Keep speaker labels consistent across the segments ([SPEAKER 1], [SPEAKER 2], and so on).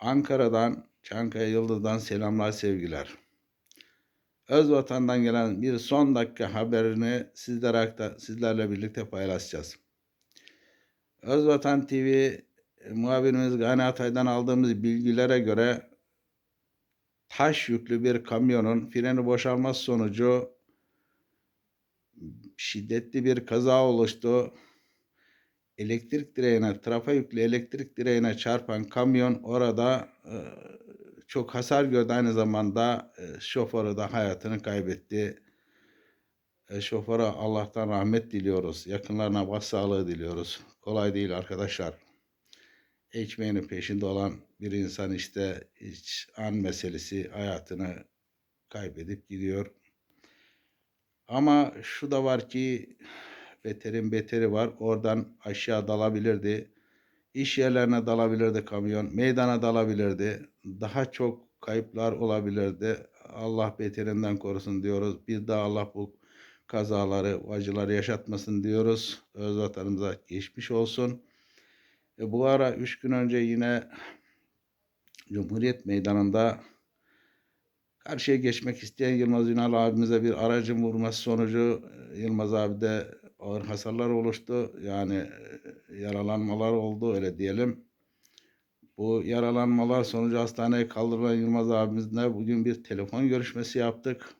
[SPEAKER 1] Ankara'dan, Çankaya Yıldız'dan selamlar, sevgiler. Özvatan'dan gelen bir son dakika haberini sizlere sizlerle birlikte paylaşacağız. Özvatan TV muhabirimiz Gani Atay'dan aldığımız bilgilere göre taş yüklü bir kamyonun freni boşalması sonucu şiddetli bir kaza oluştu. Elektrik direğine, trafa yüklü elektrik direğine çarpan kamyon orada e, çok hasar gördü. Aynı zamanda e, şoförü de hayatını kaybetti. E, şoföre Allah'tan rahmet diliyoruz. Yakınlarına başsağlığı diliyoruz. Kolay değil arkadaşlar. Ekmeğinin peşinde olan bir insan işte hiç an meselesi hayatını kaybedip gidiyor. Ama şu da var ki beterin beteri var. Oradan aşağı dalabilirdi. İş yerlerine dalabilirdi kamyon. Meydana dalabilirdi. Daha çok kayıplar olabilirdi. Allah beterinden korusun diyoruz. Bir daha Allah bu kazaları, acıları yaşatmasın diyoruz. Öz vatanımıza geçmiş olsun. E, bu ara üç gün önce yine Cumhuriyet Meydanı'nda karşıya geçmek isteyen Yılmaz Ünal abimize bir aracın vurması sonucu e, Yılmaz abi de ağır hasarlar oluştu. Yani e, yaralanmalar oldu öyle diyelim. Bu yaralanmalar sonucu hastaneye kaldırılan Yılmaz abimizle bugün bir telefon görüşmesi yaptık.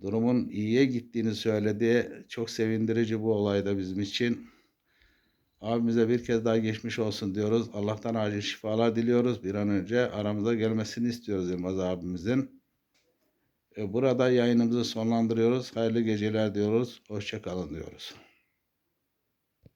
[SPEAKER 1] Durumun iyiye gittiğini söyledi. Çok sevindirici bu olayda bizim için. Abimize bir kez daha geçmiş olsun diyoruz. Allah'tan acil şifalar diliyoruz. Bir an önce aramıza gelmesini istiyoruz Yılmaz abimizin. E, Burada yayınımızı sonlandırıyoruz. Hayırlı geceler diyoruz. Hoşçakalın diyoruz.